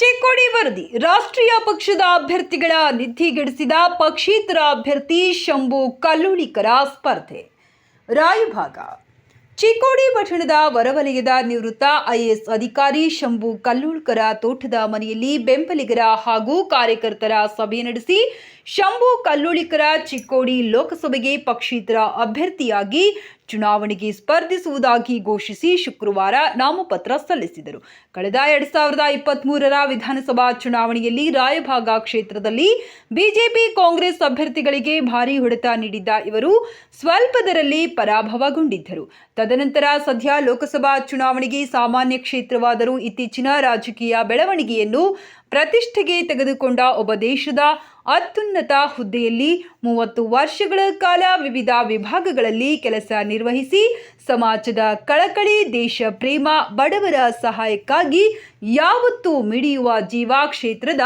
ಚಿಕ್ಕೋಡಿ ವರದಿ. ರಾಷ್ಟ್ರೀಯ ಪಕ್ಷದ ಅಭ್ಯರ್ಥಿಗಳ ನಿಧಿಗೆಡಿಸಿದ ಪಕ್ಷೇತರ ಅಭ್ಯರ್ಥಿ ಶಂಭು ಕಲ್ಲುಳಿಕರ ಸ್ಪರ್ಧೆ. ರಾಯಭಾಗ. ಚಿಕ್ಕೋಡಿ ಪಟ್ಟಣದ ವರವಲಯದ ನಿವೃತ್ತ ಐಎಎಸ್ ಅಧಿಕಾರಿ ಶಂಭು ಕಲ್ಲೂಳ್ಕರ ತೋಟದ ಮನೆಯಲ್ಲಿ ಬೆಂಬಲಿಗರ ಹಾಗೂ ಕಾರ್ಯಕರ್ತರ ಸಭೆ ನಡೆಸಿ ಶಂಭು ಕಲ್ಲೂಳಿಕರ ಚಿಕ್ಕೋಡಿ ಲೋಕಸಭೆಗೆ ಪಕ್ಷೇತರ ಅಭ್ಯರ್ಥಿಯಾಗಿ ಚುನಾವಣೆಗೆ ಸ್ಪರ್ಧಿಸುವುದಾಗಿ ಘೋಷಿಸಿ ಶುಕ್ರವಾರ ನಾಮಪತ್ರ ಸಲ್ಲಿಸಿದರು. ಕಳೆದ ಎರಡ್ ಸಾವಿರದ ಇಪ್ಪತ್ತ್ ಮೂರರ ವಿಧಾನಸಭಾ ಚುನಾವಣೆಯಲ್ಲಿ ರಾಯಭಾಗ ಕ್ಷೇತ್ರದಲ್ಲಿ ಬಿಜೆಪಿ ಕಾಂಗ್ರೆಸ್ ಅಭ್ಯರ್ಥಿಗಳಿಗೆ ಭಾರೀ ಹೊಡೆತ ನೀಡಿದ್ದ ಇವರು ಸ್ವಲ್ಪದರಲ್ಲಿ ಪರಾಭವಗೊಂಡಿದ್ದರು. ತದನಂತರ ಸದ್ಯ ಲೋಕಸಭಾ ಚುನಾವಣೆಗೆ ಸಾಮಾನ್ಯ ಕ್ಷೇತ್ರವಾದರೂ ಇತ್ತೀಚಿನ ರಾಜಕೀಯ ಬೆಳವಣಿಗೆಯನ್ನು ಪ್ರತಿಷ್ಠೆಗೆ ತೆಗೆದುಕೊಂಡ ಒಬ್ಬ ದೇಶದ ಅತ್ಯುನ್ನತ ಹುದ್ದೆಯಲ್ಲಿ ಮೂವತ್ತು ವರ್ಷಗಳ ಕಾಲ ವಿವಿಧ ವಿಭಾಗಗಳಲ್ಲಿ ಕೆಲಸ ನಿರ್ವಹಿಸಿ ಸಮಾಜದ ಕಳಕಳಿ ದೇಶ ಪ್ರೇಮ ಬಡವರ ಸಹಾಯಕ್ಕಾಗಿ ಯಾವತ್ತೂ ಮಿಡಿಯುವ ಜೀವ ಕ್ಷೇತ್ರದ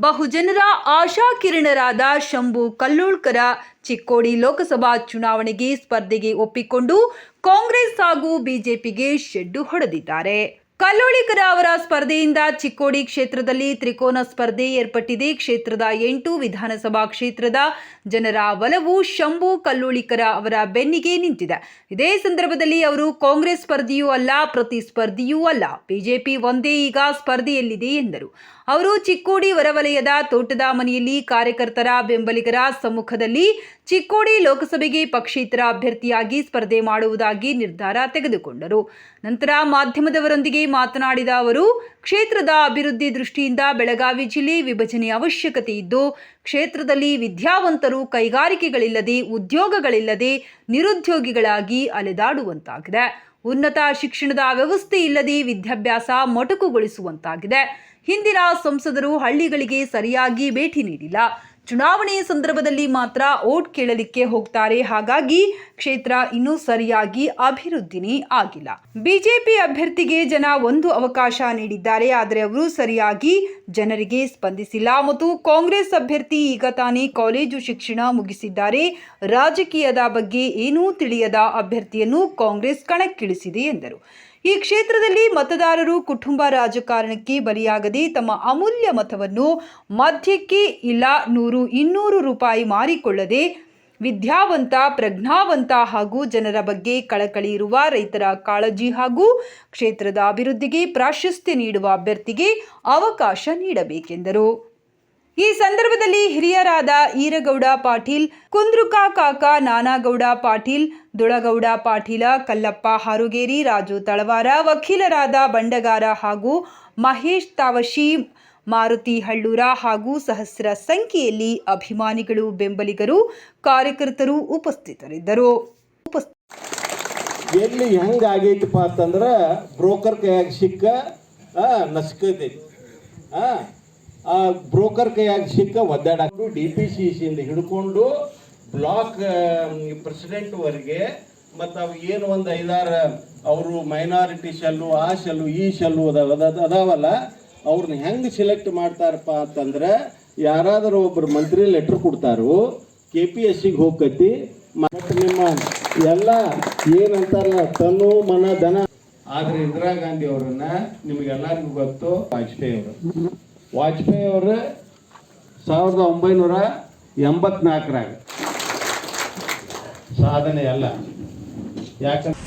ಬಹುಜನರ ಆಶಾಕಿರಣರಾದ ಶಂಭು ಕಲ್ಲೋಳ್ಕರ ಚಿಕ್ಕೋಡಿ ಲೋಕಸಭಾ ಚುನಾವಣೆಗೆ ಸ್ಪರ್ಧೆಗೆ ಒಪ್ಪಿಕೊಂಡು ಕಾಂಗ್ರೆಸ್ ಹಾಗೂ ಬಿಜೆಪಿಗೆ ಶೆಡ್ಡು ಹೊಡೆದಿದ್ದಾರೆ. ಕಲ್ಲೋಳಿಕರ ಅವರ ಸ್ಪರ್ಧೆಯಿಂದ ಚಿಕ್ಕೋಡಿ ಕ್ಷೇತ್ರದಲ್ಲಿ ತ್ರಿಕೋನ ಸ್ಪರ್ಧೆ ಏರ್ಪಟ್ಟಿದೆ. ಕ್ಷೇತ್ರದ ಎಂಟು ವಿಧಾನಸಭಾ ಕ್ಷೇತ್ರದ ಜನರ ಒಲವು ಶಂಭು ಕಲ್ಲೋಳಿಕರ ಅವರ ಬೆನ್ನಿಗೆ ನಿಂತಿದೆ. ಇದೇ ಸಂದರ್ಭದಲ್ಲಿ ಅವರು ಕಾಂಗ್ರೆಸ್ ಸ್ಪರ್ಧಿಯೂ ಅಲ್ಲ ಪ್ರತಿಸ್ಪರ್ಧಿಯೂ ಅಲ್ಲ. ಬಿಜೆಪಿ ಒಂದೇ ಈಗ ಸ್ಪರ್ಧೆಯಲ್ಲಿದೆ ಎಂದರು. ಅವರು ಚಿಕ್ಕೋಡಿ ಹೊರವಲಯದ ತೋಟದ ಮನೆಯಲ್ಲಿ ಕಾರ್ಯಕರ್ತರ ಬೆಂಬಲಿಗರ ಸಮ್ಮುಖದಲ್ಲಿ ಚಿಕ್ಕೋಡಿ ಲೋಕಸಭೆಗೆ ಪಕ್ಷೇತರ ಅಭ್ಯರ್ಥಿಯಾಗಿ ಸ್ಪರ್ಧೆ ಮಾಡುವುದಾಗಿ ನಿರ್ಧಾರ ತೆಗೆದುಕೊಂಡರು. ನಂತರ ಮಾಧ್ಯಮದವರೊಂದಿಗೆ ಮಾತನಾಡಿದ ಅವರು, ಕ್ಷೇತ್ರದ ಅಭಿವೃದ್ಧಿ ದೃಷ್ಟಿಯಿಂದ ಬೆಳಗಾವಿ ಜಿಲ್ಲೆ ವಿಭಜನೆ ಅವಶ್ಯಕತೆ ಇದ್ದು, ಕ್ಷೇತ್ರದಲ್ಲಿ ವಿದ್ಯಾವಂತರು ಕೈಗಾರಿಕೆಗಳಿಲ್ಲದೆ, ಉದ್ಯೋಗಗಳಿಲ್ಲದೆ, ನಿರುದ್ಯೋಗಿಗಳಾಗಿ ಅಲೆದಾಡುವಂತಾಗಿದೆ. ಉನ್ನತ ಶಿಕ್ಷಣದ ವ್ಯವಸ್ಥೆ ಇಲ್ಲದೆ ವಿದ್ಯಾಭ್ಯಾಸ ಮೊಟಕುಗೊಳಿಸುವಂತಾಗಿದೆ. ಹಿಂದಿನ ಸಂಸದರು ಹಳ್ಳಿಗಳಿಗೆ ಸರಿಯಾಗಿ ಭೇಟಿ ನೀಡಿಲ್ಲ. ಚುನಾವಣೆ ಸಂದರ್ಭದಲ್ಲಿ ಮಾತ್ರ ಓಟ್ ಕೇಳಲಿಕ್ಕೆ ಹೋಗ್ತಾರೆ. ಹಾಗಾಗಿ ಕ್ಷೇತ್ರ ಇನ್ನೂ ಸರಿಯಾಗಿ ಅಭಿವೃದ್ಧಿನೇ ಆಗಿಲ್ಲ. ಬಿಜೆಪಿ ಅಭ್ಯರ್ಥಿಗೆ ಜನ ಒಂದು ಅವಕಾಶ ನೀಡಿದ್ದಾರೆ. ಆದರೆ ಅವರು ಸರಿಯಾಗಿ ಜನರಿಗೆ ಸ್ಪಂದಿಸಿಲ್ಲ. ಮತ್ತು ಕಾಂಗ್ರೆಸ್ ಅಭ್ಯರ್ಥಿ ಈಗ ತಾನೇ ಕಾಲೇಜು ಶಿಕ್ಷಣ ಮುಗಿಸಿದ್ದಾರೆ. ರಾಜಕೀಯದ ಬಗ್ಗೆ ಏನೂ ತಿಳಿಯದ ಅಭ್ಯರ್ಥಿಯನ್ನು ಕಾಂಗ್ರೆಸ್ ಕಣಕ್ಕಿಳಿಸಿದೆ ಎಂದರು. ಈ ಕ್ಷೇತ್ರದಲ್ಲಿ ಮತದಾರರು ಕುಟುಂಬ ರಾಜಕಾರಣಕ್ಕೆ ಬಲಿಯಾಗದೆ ತಮ್ಮ ಅಮೂಲ್ಯ ಮತವನ್ನು ಮಧ್ಯಕ್ಕೆ ಇಲ್ಲ ನೂರು ಇನ್ನೂರು ರೂಪಾಯಿ ಮಾರಿಕೊಳ್ಳದೆ ವಿದ್ಯಾವಂತ, ಪ್ರಜ್ಞಾವಂತ ಹಾಗೂ ಜನರ ಬಗ್ಗೆ ಕಳಕಳಿ ಇರುವ ರೈತರ ಕಾಳಜಿ ಹಾಗೂ ಕ್ಷೇತ್ರದ ಅಭಿವೃದ್ಧಿಗೆ ಪ್ರಾಶಸ್ತ್ಯ ನೀಡುವ ಅಭ್ಯರ್ಥಿಗೆ ಅವಕಾಶ ನೀಡಬೇಕೆಂದರು. ಈ ಸಂದರ್ಭದಲ್ಲಿ ಹಿರಿಯರಾದ ಈರಗೌಡ ಪಾಟೀಲ್, ಕುಂದ್ರುಕಾ ಕಾಕ ನಾನಾಗೌಡ ಪಾಟೀಲ್ ದುಳಗೌಡ, ಪಾಟೀಲ, ಕಲ್ಲಪ್ಪ, ಹಾರುಗೇರಿ, ರಾಜು ತಳವಾರ, ವಕೀಲರಾದ ಬಂಡಗಾರ ಹಾಗೂ ಮಹೇಶ್ ತಾವಶಿ, ಮಾರುತಿ ಹಳ್ಳೂರ ಹಾಗೂ ಸಹಸ್ರ ಸಂಖ್ಯೆಯಲ್ಲಿ ಅಭಿಮಾನಿಗಳು, ಬೆಂಬಲಿಗರು, ಕಾರ್ಯಕರ್ತರು ಉಪಸ್ಥಿತರಿದ್ದರು. ಉಪಸ್ಥಿತ ಎಲ್ಲಿ ಹೆಂಗ ಆಗೈತಪ್ಪ ಅಂತಂದ್ರ ಬ್ರೋಕರ್ ಕೈಯಾಗ ಸಿಕ್ಕ ನಸ್ಕೈತಿ ಆ ಬ್ರೋಕರ್ ಕೈಯಾಗ ಸಿಕ್ಕ ಒದ್ದಾಡಕ್ಕೆ ಡಿ ಪಿ ಸಿ ಸಿಯಿಂದ ಹಿಡ್ಕೊಂಡು ಬ್ಲಾಕ್ ಪ್ರೆಸಿಡೆಂಟ್ವರೆಗೆ ಮತ್ತು ಅವು ಏನು ಒಂದು ಐದಾರು ಅವರು ಮೈನಾರಿಟಿ ಶೆಲ್ಲು, ಆ ಶೆಲ್ಲು, ಈ ಶೆಲ್ಲು ಅದಾವ ಅದ- ಅದಾವಲ್ಲ ಅವ್ರನ್ನ ಹೆಂಗೆ ಸೆಲೆಕ್ಟ್ ಮಾಡ್ತಾರಪ್ಪ ಅಂತಂದ್ರೆ, ಯಾರಾದರೂ ಒಬ್ಬರು ಮಂತ್ರಿ ಲೆಟ್ರ್ ಕೊಡ್ತಾರೋ ಕೆ ಪಿ ಎಸ್ ಸಿಗೆ ಹೋಗತಿ ಮತ್ತು ನಿಮ್ಮ ಎಲ್ಲ ಏನಂತಾರಲ್ಲ ತನು, ಮನ ಧನ ಆದರೆ ಇಂದಿರಾ ಗಾಂಧಿ ಅವರನ್ನ ನಿಮಗೆಲ್ಲರಿಗೂ ಗೊತ್ತು, ವಾಜಪೇಯಿ ಅವರು. ವಾಜಪೇಯಿ ಅವರು ಸಾವಿರದ ಒಂಬೈನೂರ ಎಂಬತ್ನಾಲ್ಕರಾಗ. ಸಾಧನೆ ಅಲ್ಲ. ಯಾಕಂದ್ರೆ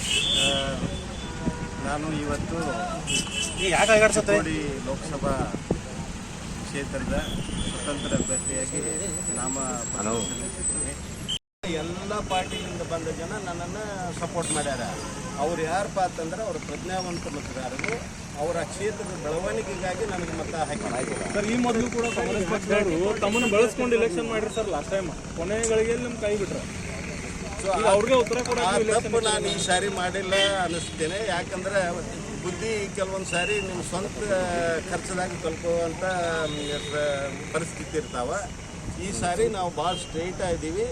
ನಾನು ಇವತ್ತು ಲೋಕಸಭಾ ಕ್ಷೇತ್ರದ ಸ್ವತಂತ್ರ ಅಭ್ಯರ್ಥಿಯಾಗಿ ನಾಮ ಸಲ್ಲಿಸಿದ್ದೀನಿ ಎಲ್ಲ ಪಾರ್ಟಿಯಿಂದ ಬಂದ ಜನ ನನ್ನನ್ನು ಸಪೋರ್ಟ್ ಮಾಡ್ಯಾರ. ಅವ್ರು ಯಾರಪ್ಪ ಅಂತಂದ್ರೆ ಅವ್ರ ಪ್ರಜ್ಞಾವಂತ ಮತದಾರರು. ಅವರ ಕ್ಷೇತ್ರದ ಬೆಳವಣಿಗೆಗಾಗಿ ನನಗೆ ಮತ ಹಾಕಿ ಸರ್ ಈ ಮೊದಲು ಕೂಡ ಕಾಂಗ್ರೆಸ್ ಪಕ್ಷದವರು ತಮ್ಮನ್ನು ಬಳಸ್ಕೊಂಡು ಇಲೆಕ್ಷನ್ ಮಾಡಿರಿ ಸರ್ ಲಾಸ್ಟ್ ಟೈಮ್ ಕೊನೆಗಳಿಗೆ ನಿಮ್ಮ ನಿಮ್ ಕೈ ಬಿಟ್ರ. ತಪ್ಪು ನಾನು ಈ ಸಾರಿ ಮಾಡಿಲ್ಲ ಅನ್ನಿಸ್ತೇನೆ. ಯಾಕಂದ್ರೆ ಬುದ್ಧಿ ಕೆಲವೊಂದು ಸಾರಿ ನಿಮ್ಮ ಸ್ವಂತ ಖರ್ಚದಾಗ ಕಲ್ಕೊಳ್ಳುವಂಥ ಪರಿಸ್ಥಿತಿ ಇರ್ತಾವ. ಈ ಸಾರಿ ನಾವು ಭಾಳ ಸ್ಟ್ರೈಟ್ ಇದ್ದೀವಿ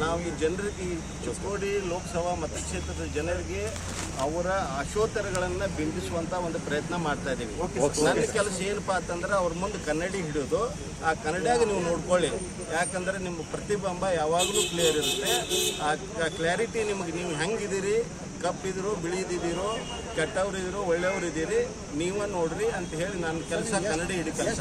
ನಾವು ಈ ಜನರಿಗೆ ಈ ಚಿಕ್ಕೋಡಿ ಲೋಕಸಭಾ ಮತಕ್ಷೇತ್ರದ ಜನರಿಗೆ ಅವರ ಆಶೋತ್ತರಗಳನ್ನು ಬಿಂಬಿಸುವಂತ ಒಂದು ಪ್ರಯತ್ನ ಮಾಡ್ತಾ ಇದ್ದೀವಿ ನನ್ನ ಕೆಲಸ ಏನಪ್ಪಾ ಅಂತಂದ್ರೆ ಅವ್ರ ಮುಂದೆ ಕನ್ನಡಿ ಹಿಡಿದು ಆ ಕನ್ನಡಿಯಾಗ ನೀವು ನೋಡ್ಕೊಳ್ಳಿ. ಯಾಕಂದ್ರೆ ನಿಮ್ಮ ಪ್ರತಿಬಿಂಬ ಯಾವಾಗಲೂ ಕ್ಲಿಯರ್ ಇರುತ್ತೆ. ಆ ಕ್ಲಾರಿಟಿ ನಿಮಗೆ ನೀವು ಹೆಂಗಿದ್ದೀರಿ? ಕಪ್ಪಿದ್ರು ಬಿಳಿದಿದ್ದೀರೋ ಕೆಟ್ಟವ್ರು ಇದ್ರು ಒಳ್ಳೆಯವ್ರು ಇದ್ದೀರಿ ನೀವ ನೋಡ್ರಿ ಅಂತ ಹೇಳಿ ನನ್ನ ಕೆಲಸ ಕನ್ನಡಿ ಹಿಡಿ ಕೆಲಸ.